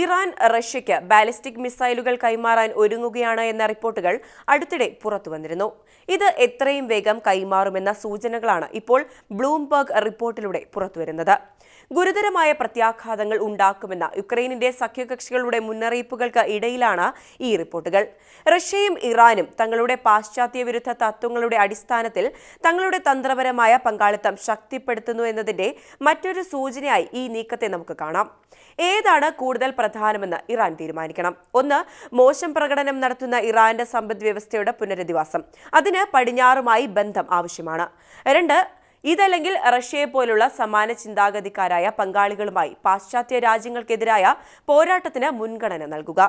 Iran റഷ്യയ്ക്ക് ballistic മിസൈലുകൾ കൈമാറാൻ ഒരുങ്ങുകയാണ് എന്ന റിപ്പോർട്ടുകൾ അടുത്തിടെ പുറത്തുവന്നിരുന്നു. ഇത് എത്രയും വേഗം കൈമാറുമെന്ന സൂചനകളാണ് ഇപ്പോൾ ബ്ലൂംബർഗ് റിപ്പോർട്ടിലൂടെ പുറത്തുവരുന്നത്. ഗുരുതരമായ പ്രത്യാഘാതങ്ങൾ ഉണ്ടാക്കുമെന്ന യുക്രൈനിന്റെ സഖ്യകക്ഷികളുടെ മുന്നറിയിപ്പുകൾക്ക് ഇടയിലാണ് ഈ റിപ്പോർട്ടുകൾ. റഷ്യയും ഇറാനും തങ്ങളുടെ പാശ്ചാത്യ വിരുദ്ധ തത്വങ്ങളുടെ അടിസ്ഥാനത്തിൽ തങ്ങളുടെ തന്ത്രപരമായ പങ്കാളിത്തം ശക്തിപ്പെടുത്തുന്നു എന്നതിന്റെ മറ്റൊരു സൂചനയായി ഈ നീക്കത്തെ നമുക്ക് കാണാം. ഏതാണ് കൂടുതൽ പ്രധാനമെന്ന് ഇറാൻ തീരുമാനിക്കണം. ഒന്ന് മോശം പ്രകടനം നടത്തുന്ന ഇറാന്റെ സമ്പദ് വ്യവസ്ഥയുടെ പുനരധിവാസം. അതിന് പടിഞ്ഞാറുമായി ബന്ധം ആവശ്യമാണ്. രണ്ട് ഇതല്ലെങ്കിൽ റഷ്യയെ പോലുള്ള സമാന ചിന്താഗതിക്കാരായ പങ്കാളികളുമായി പാശ്ചാത്യ രാജ്യങ്ങൾക്കെതിരായ പോരാട്ടത്തിന് മുൻഗണന നൽകുക.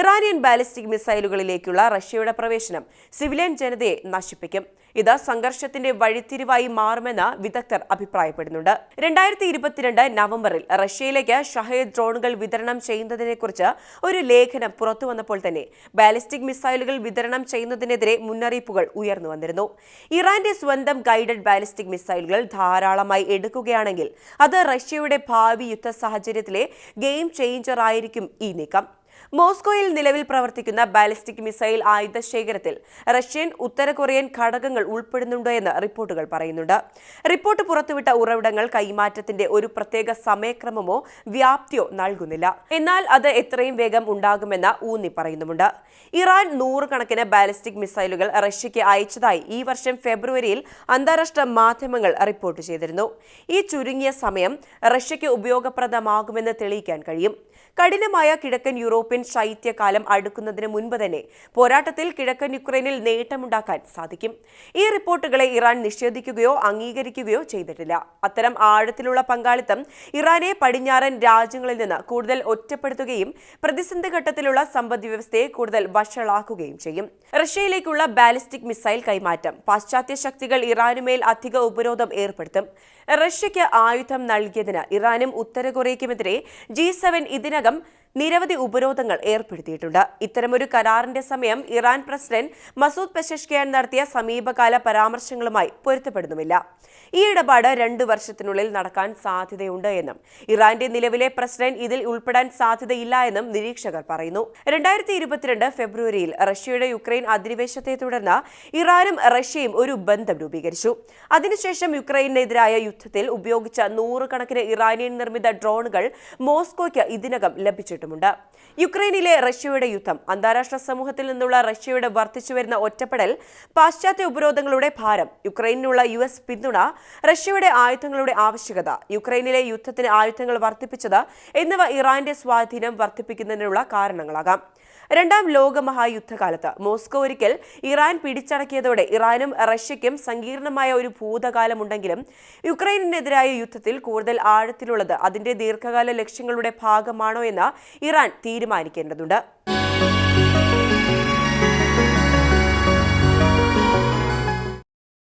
ഇറാനിയൻ ബാലിസ്റ്റിക് മിസൈലുകളിലേക്കുള്ള റഷ്യയുടെ പ്രവേശനം സിവിലിയൻ ജനതയെ നശിപ്പിക്കും. ഇത് സംഘർഷത്തിന്റെ വഴിത്തിരിവായി മാറുമെന്ന് വിദഗ്ധർ അഭിപ്രായപ്പെടുന്നുണ്ട്. രണ്ടായിരത്തി ഇരുപത്തിരണ്ട് നവംബറിൽ റഷ്യയിലേക്ക് ഷഹേദ് ഡ്രോണുകൾ വിതരണം ചെയ്യുന്നതിനെക്കുറിച്ച് ഒരു ലേഖനം പുറത്തുവന്നപ്പോൾ തന്നെ ബാലിസ്റ്റിക് മിസൈലുകൾ വിതരണം ചെയ്യുന്നതിനെതിരെ മുന്നറിയിപ്പുകൾ ഉയർന്നു വന്നിരുന്നു. ഇറാന്റെ സ്വന്തം ഗൈഡഡ് ബാലിസ്റ്റിക് മിസൈലുകൾ ധാരാളമായി എടുക്കുകയാണെങ്കിൽ അത് റഷ്യയുടെ ഭാവി യുദ്ധ സാഹചര്യത്തിലെ ഗെയിം ചേഞ്ചർ ആയിരിക്കും ഈ നീക്കം. മോസ്കോയിൽ നിലവിൽ പ്രവർത്തിക്കുന്ന ബാലിസ്റ്റിക് മിസൈൽ ആയുധ ശേഖരത്തിൽ റഷ്യൻ ഉത്തര കൊറിയൻ ഘടകങ്ങൾ ഉൾപ്പെടുന്നുണ്ടോ എന്ന് റിപ്പോർട്ടുകൾ പറയുന്നുണ്ട്. റിപ്പോർട്ട് പുറത്തുവിട്ട ഉറവിടങ്ങൾ കൈമാറ്റത്തിന്റെ ഒരു പ്രത്യേക സമയക്രമമോ വ്യാപ്തിയോ നൽകുന്നില്ല. എന്നാൽ അത് എത്രയും വേഗം ഉണ്ടാകുമെന്ന് ഊന്നി പറയുന്നുമുണ്ട്. ഇറാൻ നൂറുകണക്കിന് ബാലിസ്റ്റിക് മിസൈലുകൾ റഷ്യയ്ക്ക് അയച്ചതായി ഈ വർഷം ഫെബ്രുവരിയിൽ അന്താരാഷ്ട്ര മാധ്യമങ്ങൾ റിപ്പോർട്ട് ചെയ്തിരുന്നു. ഈ ചുരുങ്ങിയ സമയം റഷ്യയ്ക്ക് ഉപയോഗപ്രദമാകുമെന്ന് തെളിയിക്കാൻ കഴിയും. കഠിനമായ കിഴക്കൻ യൂറോപ്യൻ ശൈത്യകാലം അടുക്കുന്നതിന് മുൻപ് തന്നെ പോരാട്ടത്തിൽ കിഴക്കൻ യുക്രൈനിൽ നേട്ടമുണ്ടാക്കാൻ സാധിക്കും. ഈ റിപ്പോർട്ടുകളെ ഇറാൻ നിഷേധിക്കുകയോ അംഗീകരിക്കുകയോ ചെയ്തിട്ടില്ല. അത്തരം ആഴത്തിലുള്ള പങ്കാളിത്തം ഇറാനെ പടിഞ്ഞാറൻ രാജ്യങ്ങളിൽ നിന്ന് കൂടുതൽ ഒറ്റപ്പെടുത്തുകയും പ്രതിസന്ധി ഘട്ടത്തിലുള്ള സമ്പദ് വ്യവസ്ഥയെ കൂടുതൽ വഷളാക്കുകയും ചെയ്യും. റഷ്യയിലേക്കുള്ള ബാലിസ്റ്റിക് മിസൈൽ കൈമാറ്റം പാശ്ചാത്യ ശക്തികൾ ഇറാനുമേൽ അധിക ഉപരോധം ഏർപ്പെടുത്തും. റഷ്യയ്ക്ക് ആയുധം നൽകിയതിന് ഇറാനും ഉത്തര കൊറിയയ്ക്കുമെതിരെ ജി സെവൻ ഇതിനകം നിരവധി ഉപരോധങ്ങൾ ഏർപ്പെടുത്തിയിട്ടുണ്ട്. ഇത്തരമൊരു കരാറിന്റെ സമയം ഇറാൻ പ്രസിഡന്റ് മസൂദ് പെഷഷ്കിയാൻ നടത്തിയ സമീപകാല പരാമർശങ്ങളുമായി പൊരുത്തപ്പെടുന്നുമില്ല. ഈ ഇടപാട് രണ്ടു വർഷത്തിനുള്ളിൽ നടക്കാൻ സാധ്യതയുണ്ട് എന്നും ഇറാന്റെ നിലവിലെ പ്രസിഡന്റ് ഇതിൽ ഉൾപ്പെടാൻ സാധ്യതയില്ല എന്നും നിരീക്ഷകർ പറയുന്നു. രണ്ടായിരത്തി ഇരുപത്തിരണ്ട് ഫെബ്രുവരിയിൽ റഷ്യയുടെ യുക്രൈൻ അധിനിവേശത്തെ തുടർന്ന് ഇറാനും റഷ്യയും ഒരു ബന്ധം രൂപീകരിച്ചു. അതിനുശേഷം യുക്രൈനെതിരായ യുദ്ധത്തിൽ ഉപയോഗിച്ച നൂറുകണക്കിന് ഇറാനിയൻ നിർമ്മിത ഡ്രോണുകൾ മോസ്കോയ്ക്ക് ഇതിനകം ലഭിച്ചിട്ടുണ്ട്. യുക്രൈനിലെ റഷ്യയുടെ യുദ്ധം അന്താരാഷ്ട്ര സമൂഹത്തിൽ നിന്നുള്ള റഷ്യയുടെ വർദ്ധിച്ചുവരുന്ന ഒറ്റപ്പെടൽ പാശ്ചാത്യ ഉപരോധങ്ങളുടെ ഭാരം യുക്രൈനിനുള്ള യു എസ് പിന്തുണ റഷ്യയുടെ ആയുധങ്ങളുടെ ആവശ്യകത യുക്രൈനിലെ യുദ്ധത്തിന് ആയുധങ്ങൾ വർദ്ധിപ്പിച്ചത് എന്നിവ ഇറാന്റെ സ്വാധീനം വർദ്ധിപ്പിക്കുന്നതിനുള്ള കാരണങ്ങളാകാം. രണ്ടാം ലോക മഹായുദ്ധകാലത്ത് മോസ്കോ ഒരിക്കൽ ഇറാൻ പിടിച്ചടക്കിയതോടെ ഇറാനും റഷ്യയ്ക്കും സങ്കീർണമായ ഒരു ഭൂതകാലമുണ്ടെങ്കിലും യുക്രൈനെതിരായ യുദ്ധത്തിൽ കൂടുതൽ ആഴത്തിലുള്ളത് അതിന്റെ ദീർഘകാല ലക്ഷ്യങ്ങളുടെ ഭാഗമാണോ എന്ന് ഇറാൻ തീരുമാനിക്കേണ്ടതുണ്ട്.